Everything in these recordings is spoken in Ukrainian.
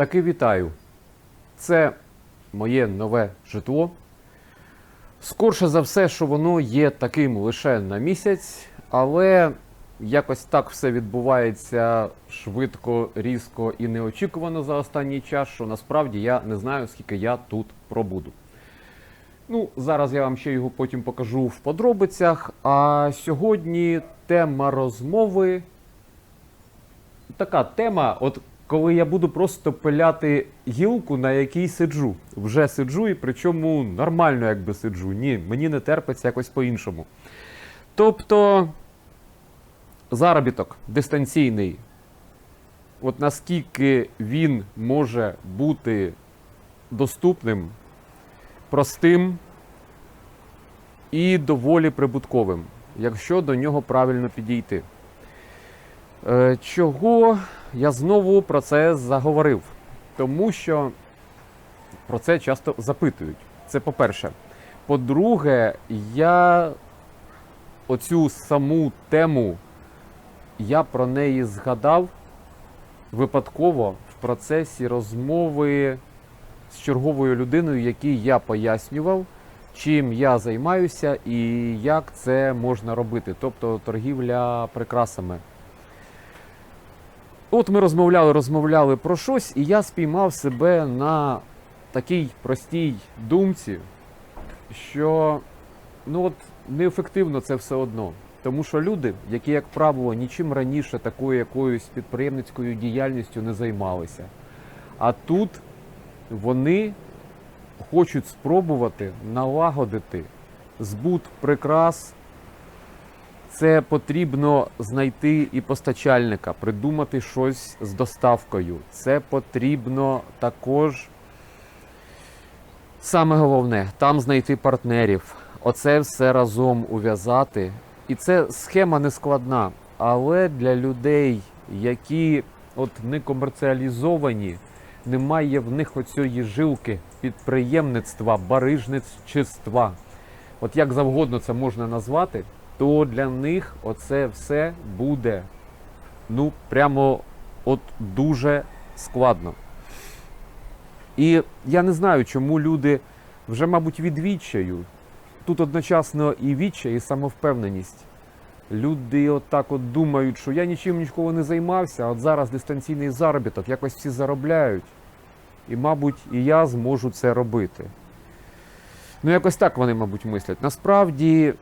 Таки вітаю. Це моє нове житло. Скорше за все, що воно є таким лише на місяць, але якось так все відбувається швидко, різко і неочікувано за останній час, що насправді я не знаю, скільки я тут пробуду. Ну, зараз я вам ще його потім покажу в подробицях. А сьогодні тема розмови. Така тема, от коли я буду просто пиляти гілку, на якій сиджу. Вже сиджу, і причому нормально, якби сиджу. Ні, мені не терпиться якось по-іншому. Тобто, заробіток дистанційний. От наскільки він може бути доступним, простим і доволі прибутковим, якщо до нього правильно підійти. Е, Чого я знову про це заговорив? Тому що про це часто запитують. Це по-перше. По-друге, я оцю саму тему, я про неї згадав випадково в процесі розмови з черговою людиною, якій я пояснював, чим я займаюся і як це можна робити, тобто торгівля прикрасами. От ми розмовляли, розмовляли про щось, і я спіймав себе на такій простій думці, що ну от неефективно це все одно. Тому що люди, які, як правило, нічим раніше такою якоюсь підприємницькою діяльністю не займалися, а тут вони хочуть спробувати налагодити збут прикрас. Це потрібно знайти і постачальника, придумати щось з доставкою. Це потрібно також, саме головне, там знайти партнерів. Оце все разом ув'язати. І це схема не складна, але для людей, які от не комерціалізовані, немає в них оцієї жилки підприємництва, барижничества. От як завгодно це можна назвати, то для них оце все буде ну прямо от дуже складно. І я не знаю, чому люди вже, мабуть, від відчаю. Тут одночасно і відчай, і самовпевненість. Люди отак от думають, що я нічим ніколи не займався, а от зараз дистанційний заробіток, якось всі заробляють. І, мабуть, і я зможу це робити. Ну, якось так вони, мабуть, мислять. Насправді,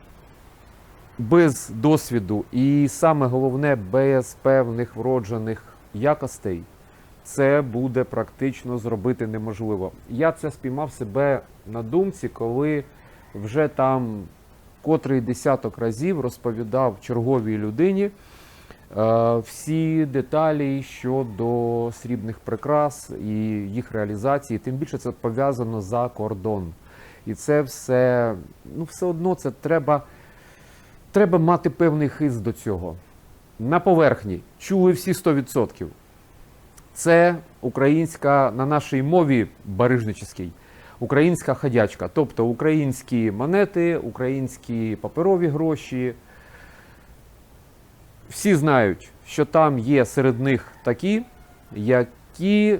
без досвіду і саме головне, без певних вроджених якостей, це буде практично зробити неможливо. Я це спіймав себе на думці, коли вже там котрий десяток разів розповідав черговій людині е, всі деталі щодо срібних прикрас і їх реалізації. Тим більше це пов'язано за кордон. І це все, ну, все одно це треба, треба мати певний хист до цього. На поверхні чули всі 100%. Це українська на нашій мові барижническій, українська ходячка, тобто українські монети, українські паперові гроші. Всі знають, що там є серед них такі, які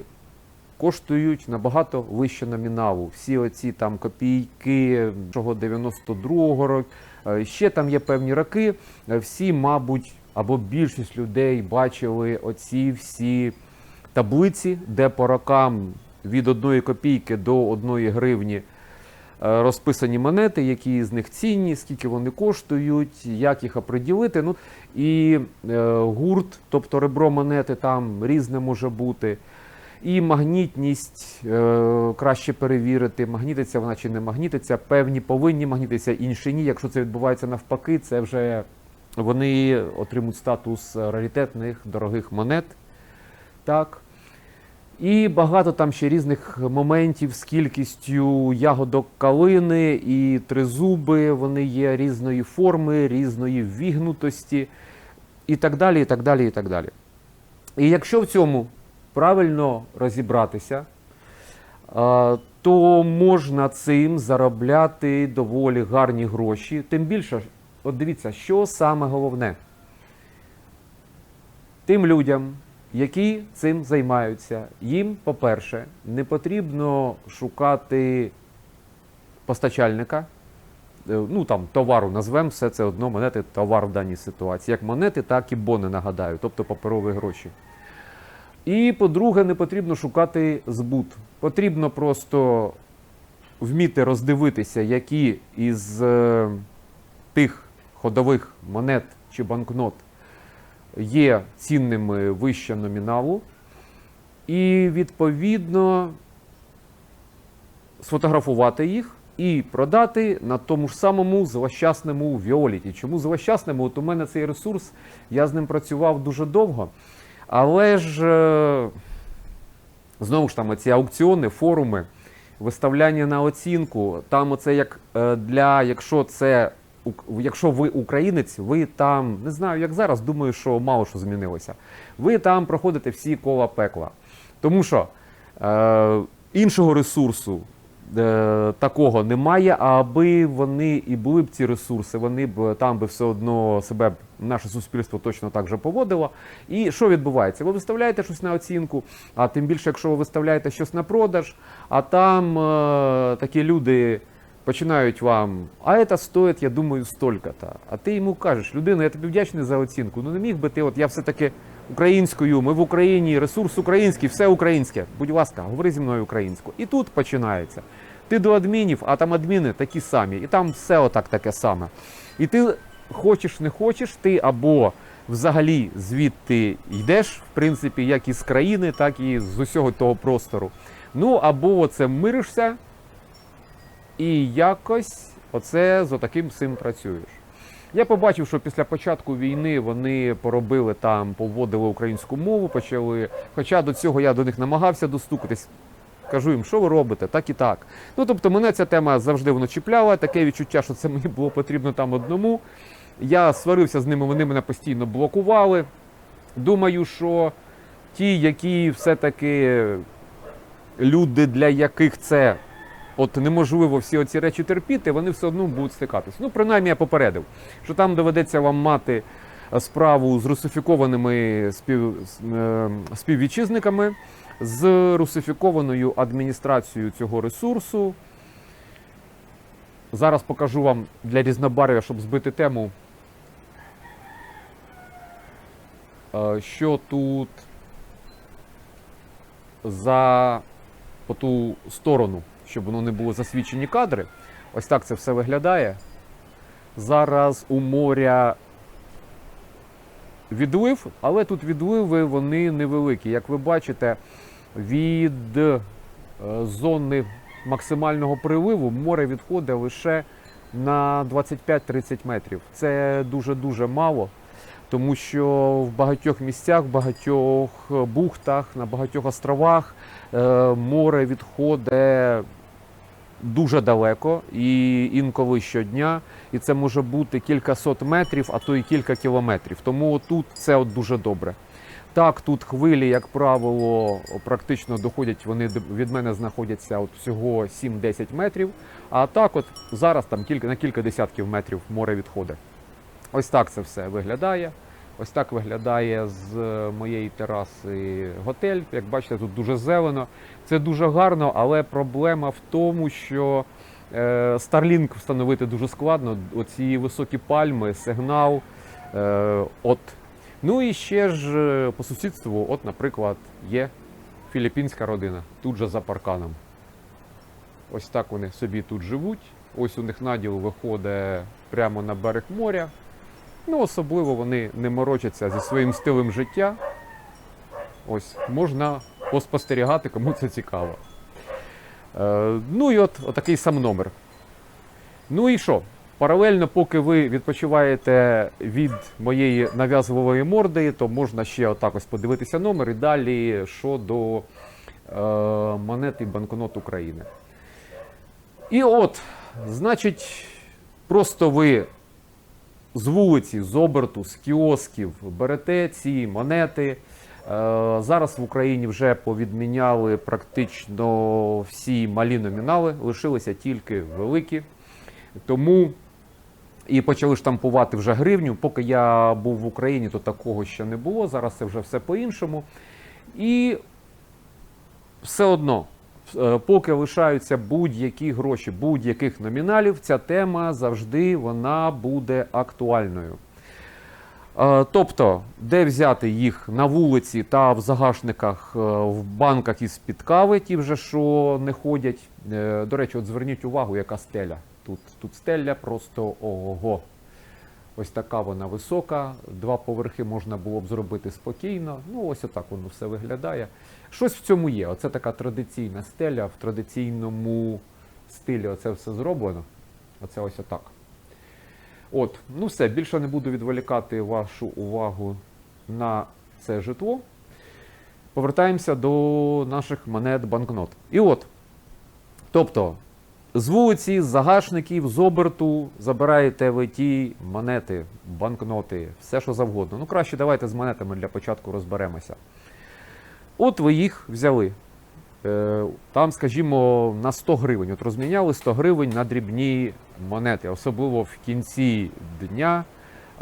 коштують набагато вище номіналу. Всі оці там копійки чого 92-го року. Е, Ще там є певні роки. Е, Всі, мабуть, або більшість людей бачили оці всі таблиці, де по рокам від 1 копійки до 1 гривні е, розписані монети, які з них цінні, скільки вони коштують, як їх оприділити. Ну, і гурт, тобто ребро монети, там різне може бути. І магнітність е, краще перевірити, магнітиться вона чи не магнітиться. Певні повинні магнітитися, інші ні. Якщо це відбувається навпаки, це вже вони отримують статус раритетних дорогих монет. Так. І багато там ще різних моментів з кількістю ягодок калини і тризуби, вони є різної форми, різної вігнутості і так далі. І так далі, і так далі. І якщо в цьому правильно розібратися, то можна цим заробляти доволі гарні гроші. Тим більше, от дивіться, що саме головне. Тим людям, які цим займаються. Їм, по-перше, не потрібно шукати постачальника. Е, Ну там товару назвемо все це одно монети товар в даній ситуації. Як монети, так і бони нагадаю, тобто паперові гроші. І по-друге, не потрібно шукати збут. Потрібно просто вміти роздивитися, які із е, тих ходових монет чи банкнот є цінними вище номіналу, і відповідно сфотографувати їх і продати на тому ж самому злощасному Віоліті. Чому злощасному? От у мене цей ресурс, я з ним працював дуже довго. Але ж е, знову ж там ці аукціони, форуми, виставляння на оцінку. Там оце як е, для, якщо це якщо ви українець, ви там не знаю, як зараз, думаю, що мало що змінилося. Ви там проходите всі кола пекла. Тому що е, іншого ресурсу такого немає, аби вони і були б ці ресурси, вони б там би все одно себе наше суспільство точно так же поводило. І що відбувається? Ви виставляєте щось на оцінку, а тим більше, якщо ви виставляєте щось на продаж, а там е, такі люди. Починають вам, а це стоїть, я думаю, столько-то. А ти йому кажеш, людина, я тобі вдячний за оцінку. Ну не міг би ти, от я все-таки українською, ми в Україні, ресурс український, все українське. Будь ласка, говори зі мною українською. І тут починається. Ти до адмінів, а там адміни такі самі, і там все отак таке саме. І ти хочеш, не хочеш, ти або взагалі звідти йдеш, в принципі, як із країни, так і з усього того простору. Ну або це миришся. І якось оце з отаким цим працюєш. Я побачив, що після початку війни вони поробили там, поводили українську мову, почали. Хоча до цього я до них намагався достукатись. Кажу їм, що ви робите, так і так. Ну тобто, мене ця тема завжди воно чіпляла. Таке відчуття, що це мені було потрібно там одному. Я сварився з ними, вони мене постійно блокували. Думаю, що ті, які все-таки люди, для яких це от неможливо всі оці речі терпіти, вони все одно будуть стикатися. Ну, принаймні, я попередив, що там доведеться вам мати е, справу з русифікованими спів, е, співвітчизниками, з русифікованою адміністрацією цього ресурсу. Зараз покажу вам для різнобарв'я, щоб збити тему, е, що тут за по ту сторону, щоб воно не було засвідчені кадри. Ось так це все виглядає. Зараз у моря відлив, але тут відливи вони невеликі. Як ви бачите, від е, зони максимального приливу море відходить лише на 25-30 метрів. Це дуже-дуже мало, тому що в багатьох місцях, в багатьох бухтах, на багатьох островах е, море відходить дуже далеко і інколи щодня. І це може бути кількасот метрів, а то і кілька кілометрів. Тому тут це от дуже добре. Так, тут хвилі, як правило, практично доходять, вони від мене знаходяться от всього 7-10 метрів. А так, от зараз там кілька на кілька десятків метрів море відходить. Ось так це все виглядає. Ось так виглядає з е, моєї тераси готель. Як бачите, тут дуже зелено. Це дуже гарно, але проблема в тому, що е, Starlink встановити дуже складно. Оці високі пальми, сигнал. Е, от. Ну і ще ж по сусідству, от, наприклад, є філіппінська родина, тут же за парканом. Ось так вони собі тут живуть. Ось у них наділ виходить прямо на берег моря. Ну, особливо вони не морочаться зі своїм стилем життя. Ось можна поспостерігати, кому це цікаво. Е, ну і от отакий сам номер. Ну і що? Паралельно, поки ви відпочиваєте від моєї нав'язливої морди, то можна ще отак ось подивитися номер і далі щодо е, монет і банкнот України. І от, значить, просто ви з вулиці, з оберту, з кіосків берете ці монети. Е, Зараз в Україні вже повідміняли практично всі малі номінали, лишилися тільки великі. Тому і почали штампувати вже гривню. Поки я був в Україні, то такого ще не було. Зараз це вже все по-іншому. І все одно, поки лишаються будь-які гроші, будь-яких номіналів, ця тема завжди вона буде актуальною. Е, Тобто, де взяти їх на вулиці та в загашниках, е, в банках із-під кави, ті вже що не ходять. Е, До речі, от зверніть увагу, яка стеля. Тут, тут стеля просто ого. Ось така вона висока, два поверхи можна було б зробити спокійно. Ну, ось отак воно все виглядає. Щось в цьому є. Оце така традиційна стеля, в традиційному стилі оце все зроблено. Оце ось отак. От, ну все, більше не буду відволікати вашу увагу на це житло. Повертаємося до наших монет банкнот. І от, тобто, з вулиці, з загашників, з оберту забираєте ви ті монети, банкноти, все що завгодно. Ну, краще давайте з монетами для початку розберемося. От ви їх взяли. Е, Там, скажімо, на 100 гривень. От розміняли 100 гривень на дрібні монети, особливо в кінці дня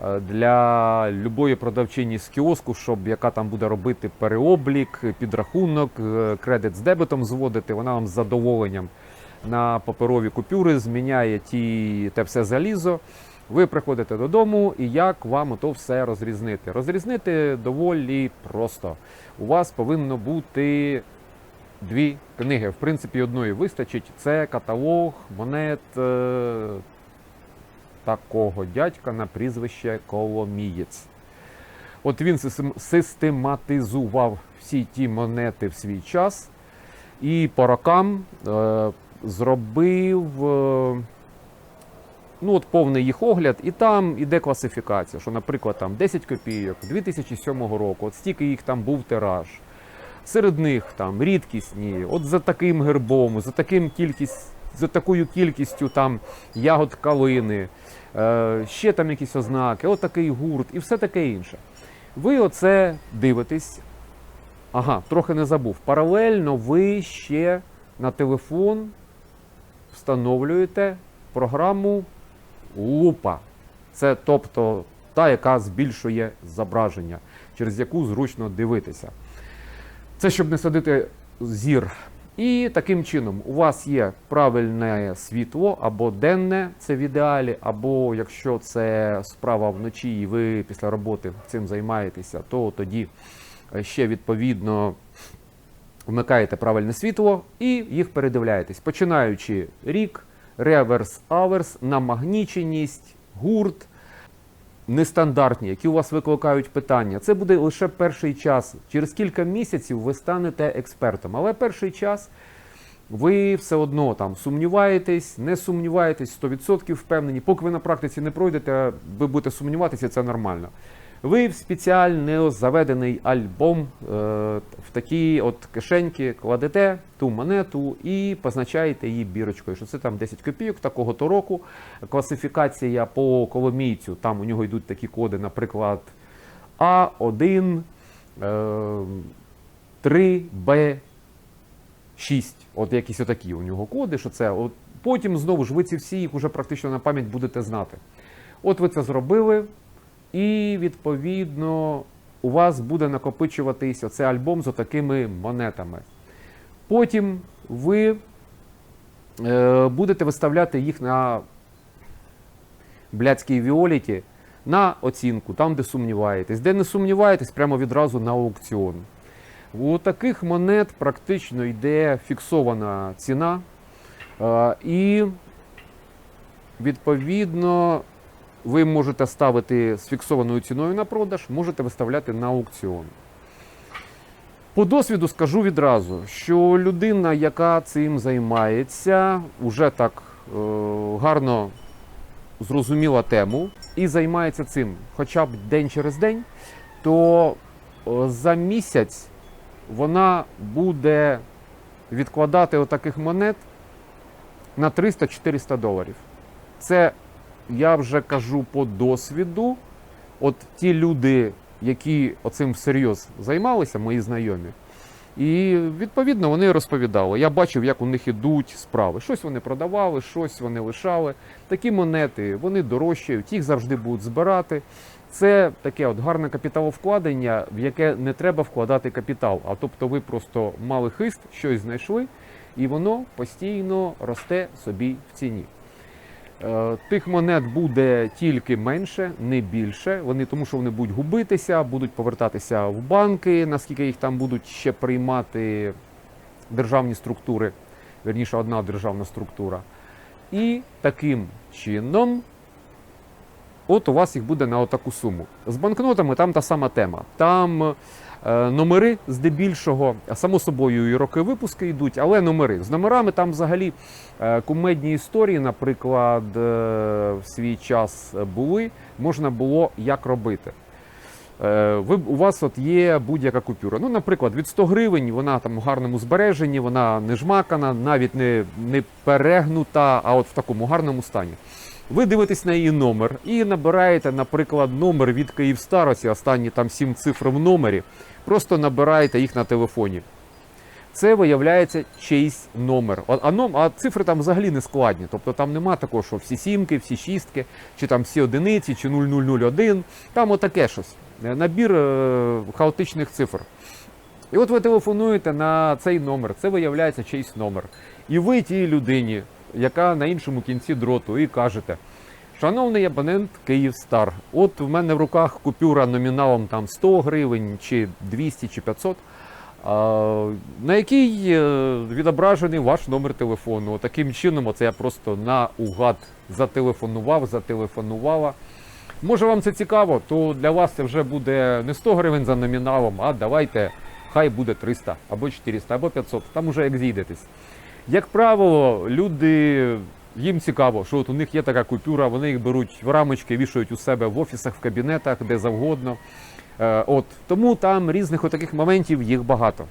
е, для любої продавчині з кіоску, щоб яка там буде робити переоблік, підрахунок, е, кредит з дебетом зводити, вона вам з задоволенням на паперові купюри зміняє ті, те все залізо. Ви приходите додому, і як вам то все розрізнити? Розрізнити доволі просто. У вас повинно бути дві книги. В принципі, одної вистачить. Це каталог монет е, такого дядька на прізвище Коломієць. От він систематизував всі ті монети в свій час і по рокам е, зробив. Е, Ну, от повний їх огляд, і там іде класифікація, що, наприклад, там 10 копійок 2007 року, от стільки їх там був тираж. Серед них там рідкісні, от за таким гербом, за таким кількість, за такою кількістю там ягод калини, е, ще там якісь ознаки, от гурт і все таке інше. Ви оце дивитесь. Ага, трохи не забув. Паралельно ви ще на телефон встановлюєте програму лупа. Це тобто та, яка збільшує зображення, через яку зручно дивитися. Це щоб не садити зір. І таким чином у вас є правильне світло або денне, це в ідеалі, або якщо це справа вночі і ви після роботи цим займаєтеся, то тоді е, ще відповідно вмикаєте правильне світло і їх передивляєтесь, починаючи рік, реверс, аверс, намагніченість, гурт, нестандартні, які у вас викликають питання. Це буде лише перший час. Через кілька місяців ви станете експертом. Але перший час ви все одно там сумніваєтесь, не сумніваєтесь, 100% впевнені. Поки ви на практиці не пройдете, ви будете сумніватися, це нормально. Ви в спеціально заведений альбом е, в такі от кишеньки кладете ту монету і позначаєте її бірочкою, що це там 10 копійок такого то року. Класифікація по коломійцю, там у нього йдуть такі коди, наприклад, А1, е, 3Б. 6. От якісь отакі у нього коди, що це. От потім знову ж ви ці всі їх уже практично на пам'ять будете знати. От ви це зробили, і відповідно у вас буде накопичуватись оцей альбом з отакими монетами. Потім ви е, будете виставляти їх на блядській Віоліті на оцінку, там, де сумніваєтесь. Де не сумніваєтесь, прямо відразу на аукціон. У таких монет практично йде фіксована ціна. Е, І відповідно ви можете ставити з фіксованою ціною на продаж, можете виставляти на аукціон. По досвіду скажу відразу, що людина, яка цим займається, вже так е, гарно зрозуміла тему і займається цим хоча б день через день, то е, за місяць вона буде відкладати отаких монет на 300-400 доларів. Це я вже кажу по досвіду. От ті люди, які оцим всерйоз займалися, мої знайомі, І відповідно вони розповідали. Я бачив, як у них ідуть справи. Щось вони продавали, щось вони лишали. Такі монети вони дорожчають, їх завжди будуть збирати. Це таке от гарне капіталовкладення, в яке не треба вкладати капітал. А тобто ви просто мали хист, щось знайшли, і воно постійно росте собі в ціні. Е, Тих монет буде тільки менше, не більше. Вони тому, що вони будуть губитися, будуть повертатися в банки, наскільки їх там будуть ще приймати державні структури, верніше, одна державна структура. І таким чином, от у вас їх буде на отаку суму. З банкнотами там та сама тема. Там е, номери здебільшого, само собою і роки випуски йдуть, але номери. З номерами там взагалі е, кумедні історії, наприклад, е, в свій час були, можна було як робити. Е, Ви, у вас от є будь-яка купюра. Ну, наприклад, від 100 гривень вона там в гарному збереженні, вона не жмакана, навіть не, не перегнута, а от в такому гарному стані. Ви дивитесь на її номер і набираєте, наприклад, номер від Київстар, оці останні там 7 цифр в номері, просто набираєте їх на телефоні. Це виявляється чийсь номер. А, а цифри там взагалі не складні. Тобто там нема такого, що всі сімки, всі шістки, чи там всі одиниці, чи 0001. Там отаке щось. Е, Набір е, хаотичних цифр. І от ви телефонуєте на цей номер, це виявляється чийсь номер. І ви тій людині, яка на іншому кінці дроту, і кажете: Шановний абонент Київстар, от в мене в руках купюра номіналом там 100 гривень, чи 200, чи 500, а, на якій е, відображений ваш номер телефону. Таким чином, оце я просто наугад зателефонував, зателефонувала. Може вам це цікаво, то для вас це вже буде не 100 гривень за номіналом, а давайте хай буде 300 або 400, або 500, там уже як зійдетесь. Як правило, люди їм цікаво, що от у них є така купюра, вони їх беруть в рамочки, вішають у себе в офісах, в кабінетах, де завгодно. Е, от тому там різних отаких моментів їх багато.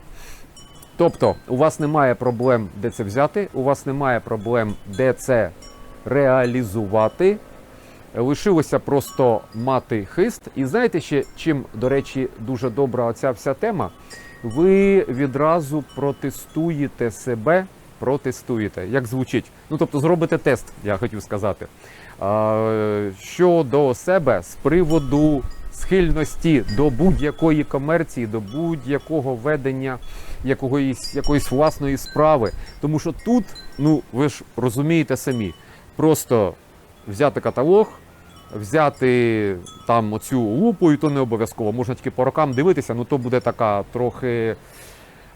Тобто, у вас немає проблем, де це взяти, у вас немає проблем, де це реалізувати. Лишилося просто мати хист. І знаєте ще, чим, до речі, дуже добра оця вся тема? Ви відразу протестуєте себе, протестуєте. Як звучить? Ну тобто зробите тест, я хотів сказати. Щодо себе з приводу схильності до будь-якої комерції, до будь-якого ведення якоїсь, якоїсь власної справи. Тому що тут, ну ви ж розумієте самі, просто взяти каталог, взяти там оцю лупу, і то не обов'язково. Можна тільки по рокам дивитися, ну то буде така трохи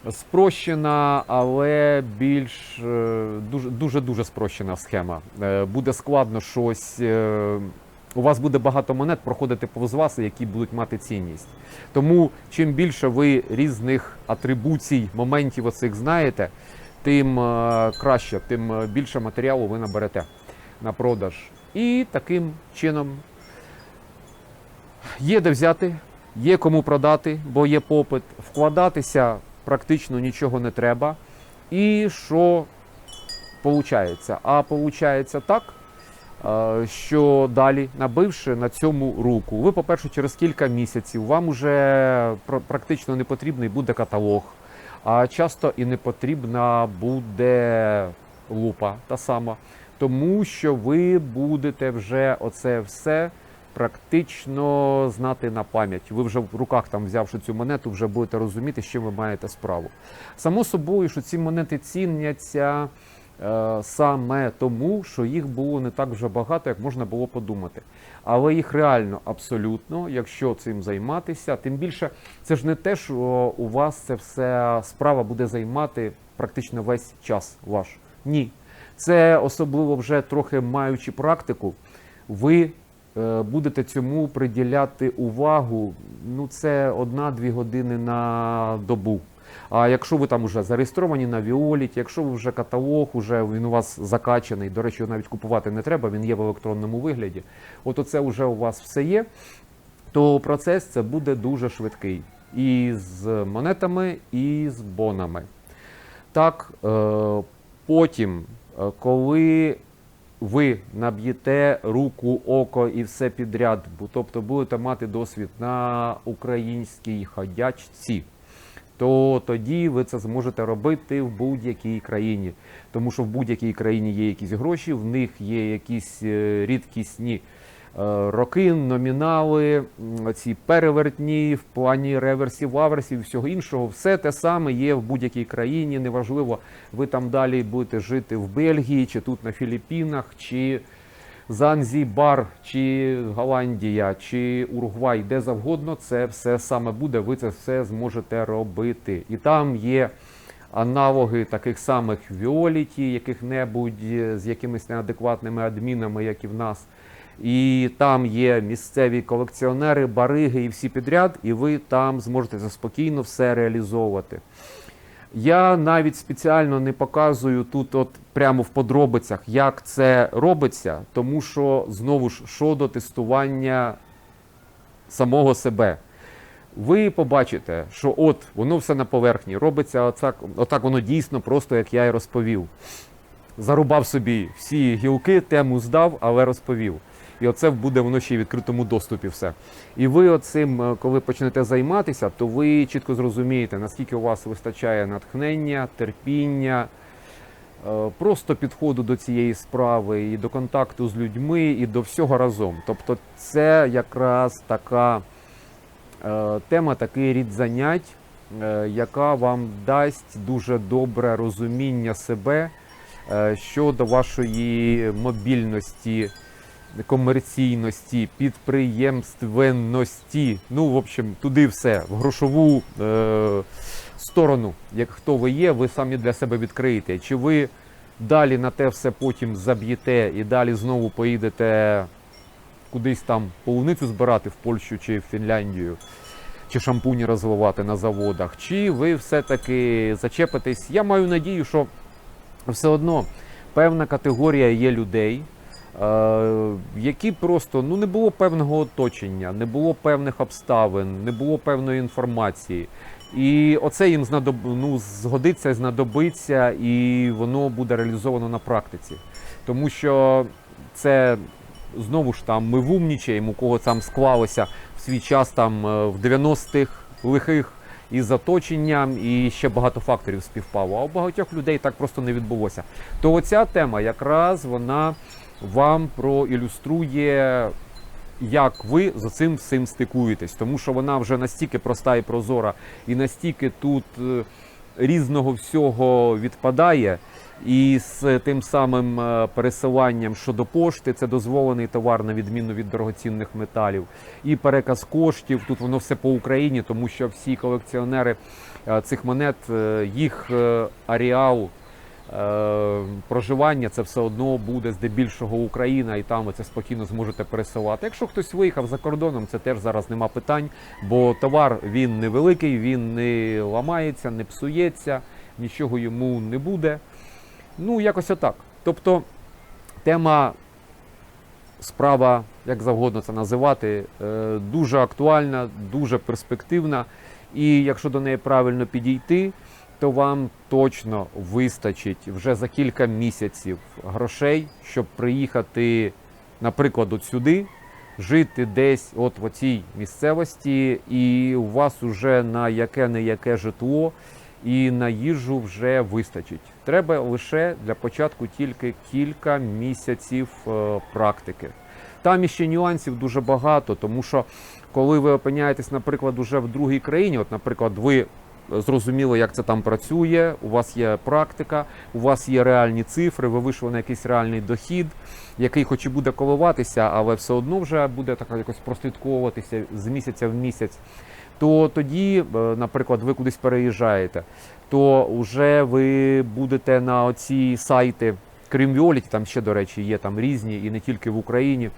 спрощена, але більш е, дуже дуже спрощена схема. Е, Буде складно щось. е, У вас буде багато монет проходити повз вас, які будуть мати цінність. Тому чим більше ви різних атрибуцій, моментів оцих знаєте, тим краще, тим більше матеріалу ви наберете на продаж. І таким чином є де взяти, є кому продати, бо є попит. Вкладатися практично нічого не треба. І що виходить? А виходить так, е, що далі, набивши на цьому руку, ви, по-перше, через кілька місяців вам уже практично не потрібний буде каталог, а часто і не потрібна буде лупа та сама. Тому що ви будете вже оце все практично знати на пам'ять. Ви вже в руках там взявши цю монету, вже будете розуміти, з чим ви маєте справу. Само собою, що ці монети ціняться е, саме тому, що їх було не так вже багато, як можна було подумати. Але їх реально абсолютно, якщо цим займатися, тим більше це ж не те, що у вас це все справа буде займати практично весь час ваш. Ні. Це особливо вже трохи маючи практику, ви будете цьому приділяти увагу. Ну, це одна-дві години на добу. А якщо ви там вже зареєстровані на Віоліті, якщо ви вже каталог, уже він у вас закачаний, до речі, навіть купувати не треба, він є в електронному вигляді. От оце вже у вас все є, то процес це буде дуже швидкий. І з монетами, і з бонами. Так, е, потім, е, коли ви наб'єте руку, око і все підряд, тобто будете мати досвід на українській ходячці, то тоді ви це зможете робити в будь-якій країні. Тому що в будь-якій країні є якісь гроші, в них є якісь е, рідкісні роки, номінали, ці перевертні в плані реверсів, аверсів всього іншого. Все те саме є в будь-якій країні. Неважливо, ви там далі будете жити в Бельгії, чи тут на Філіппінах, чи Занзібар, чи Голландія, чи Уругвай, де завгодно, це все саме буде. Ви це все зможете робити. І там є аналоги таких самих Віоліті, яких-небудь е, з якимись неадекватними адмінами, як і в нас. І там є місцеві колекціонери, бариги і всі підряд, і ви там зможете спокійно все реалізовувати. Я навіть спеціально не показую тут, от прямо в подробицях, як це робиться, тому що знову ж щодо тестування самого себе. Ви побачите, що от воно все на поверхні, робиться отак, отак воно дійсно просто, як я і розповів. Зарубав собі всі гілки, тему здав, але розповів. І оце буде воно ще й в відкритому доступі все. І ви оцим, е, коли почнете займатися, то ви чітко зрозумієте, наскільки у вас вистачає натхнення, терпіння, е, просто підходу до цієї справи, і до контакту з людьми, і до всього разом. Тобто, це якраз така е, тема, такий рід занять, яка вам дасть дуже добре розуміння себе щодо вашої мобільності комерційності, підприємственності. Ну, в общем, туди все, в грошову е, сторону. Як хто ви є, ви самі для себе відкриєте. Чи ви далі на те все потім заб'єте і далі знову поїдете кудись там полуницю збирати в Польщу чи в Фінляндію, чи шампуні розвивати на заводах, чи ви все-таки зачепитесь? Я маю надію, що все одно певна категорія є людей, які просто ну не було певного оточення, не було певних обставин, не було певної інформації. І оце їм знадоб... ну, згодиться, знадобиться, і воно буде реалізовано на практиці. Тому що це знову ж там ми вумнічаємо, у кого там склалося в свій час там е, в 90-х лихих із оточенням, і ще багато факторів співпало. А у багатьох людей так просто не відбулося. То оця тема якраз вона вам проілюструє, як ви з цим всім стикуєтесь, тому що вона вже настільки проста і прозора, і настільки тут е, різного всього відпадає. І з тим самим е, пересиланням щодо пошти, це дозволений товар на відміну від дорогоцінних металів. І переказ коштів. Тут воно все по Україні, тому що всі колекціонери е, цих монет, їх аріал проживання це все одно буде здебільшого Україна, і там ви це спокійно зможете пересилати. Якщо хтось виїхав за кордоном, це теж зараз нема питань, бо товар він невеликий, він не ламається, не псується, нічого йому не буде. Ну, якось отак. Тобто тема, справа, як завгодно це називати, е, дуже актуальна, дуже перспективна. І якщо до неї правильно підійти, то вам точно вистачить вже за кілька місяців грошей, щоб приїхати, наприклад, от сюди, жити десь от в цій місцевості, і у вас уже на яке-не яке житло і на їжу вже вистачить. Треба лише для початку тільки кілька місяців е, практики. Там іще нюансів дуже багато, тому що коли ви опиняєтесь, наприклад, уже в другій країні, от, наприклад, ви зрозуміли, як це там працює, у вас є практика, у вас є реальні цифри, ви вийшли на якийсь реальний дохід, який хоч і буде коливатися, але все одно вже буде так якось прослідковуватися з місяця в місяць. То тоді, е, наприклад, ви кудись переїжджаєте, то вже ви будете на оці сайти, крім Віоліті, там ще, до речі, є там різні, і не тільки в Україні.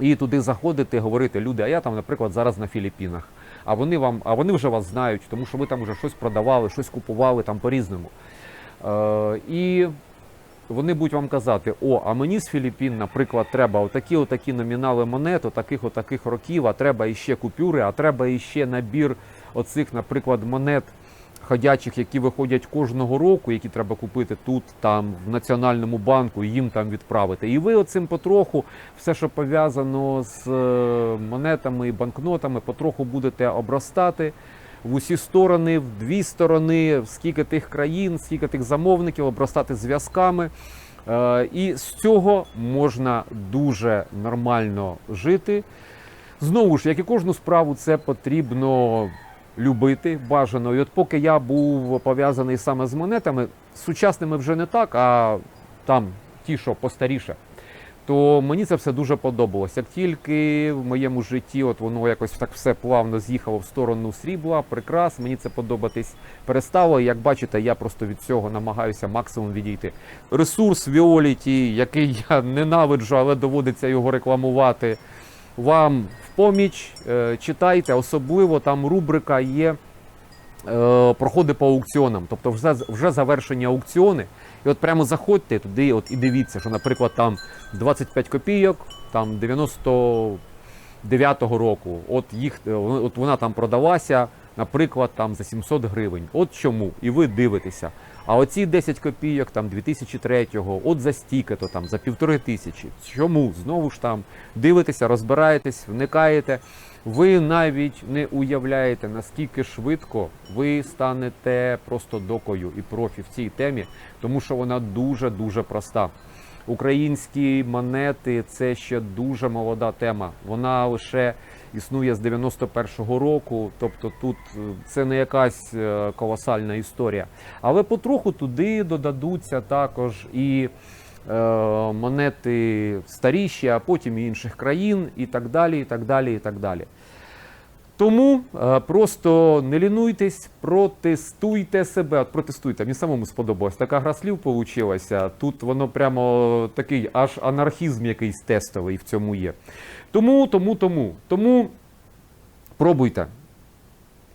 І туди заходити, говорити, люди, а я там, наприклад, зараз на Філіппінах. А вони вам, а вони вже вас знають, тому що ви там вже щось продавали, щось купували там по-різному. Е, і вони будуть вам казати: о, а мені з Філіппін, наприклад, треба отакі отакі номінали монет, отаких отаких років, а треба іще купюри, а треба іще набір оцих, наприклад, монет ходячих, які виходять кожного року, які треба купити тут, там, в Національному банку, їм там відправити. І ви оцим потроху, все, що пов'язано з е, монетами і банкнотами, потроху будете обростати. в усі сторони, в дві сторони, скільки тих країн, скільки тих замовників, обростати зв'язками. Е, І з цього можна дуже нормально жити. Знову ж, як і кожну справу, це потрібно любити бажано. І от поки я був пов'язаний саме з монетами, сучасними вже не так, а там ті, що постаріше, то мені це все дуже подобалось. Як тільки в моєму житті от воно якось так все плавно з'їхало в сторону срібла, прикрас, мені це подобатись перестало. І як бачите, я просто від цього намагаюся максимум відійти. Ресурс Віоліті, який я ненавиджу, але доводиться його рекламувати. Вам в поміч Е, читайте, особливо там рубрика є е, проходи по аукціонам, тобто вже, вже завершені аукціони. І от прямо заходьте туди от і дивіться, що, наприклад, там 25 копійок, там 99-го року, от їх е, от вона там продалася, наприклад, там за 700 гривень. От чому? І ви дивитеся. А оці 10 копійок, там 2003-го, от за стільки-то там за півтори тисячі. Чому? Знову ж там дивитеся, розбираєтесь, вникаєте. Ви навіть не уявляєте, наскільки швидко ви станете просто докою і профі в цій темі, тому що вона дуже дуже проста. Українські монети це ще дуже молода тема. Вона лише існує з 91-го року, тобто тут е, це не якась е, колосальна історія. Але потроху туди додадуться також і е, монети старіші, а потім і інших країн, і так далі. і так далі, і так далі. Тому е, просто не лінуйтесь, протестуйте себе. От протестуйте. Мені самому сподобалось. Така гра слів получилася. Тут воно прямо такий аж анархізм якийсь тестовий в цьому є. Тому, тому, тому, тому пробуйте,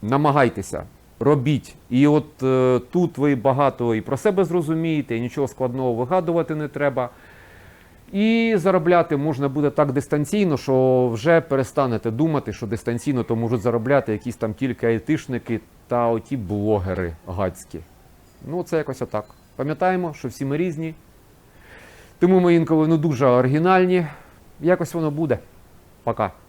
намагайтеся, робіть. І от е, тут ви багато і про себе зрозумієте, і нічого складного вигадувати не треба. І заробляти можна буде так дистанційно, що вже перестанете думати, що дистанційно то можуть заробляти якісь там тільки айтишники та оті блогери гадські. Ну, це якось отак. Пам'ятаємо, що всі ми різні. Тому ми інколи ну дуже оригінальні. Якось воно буде. Пока.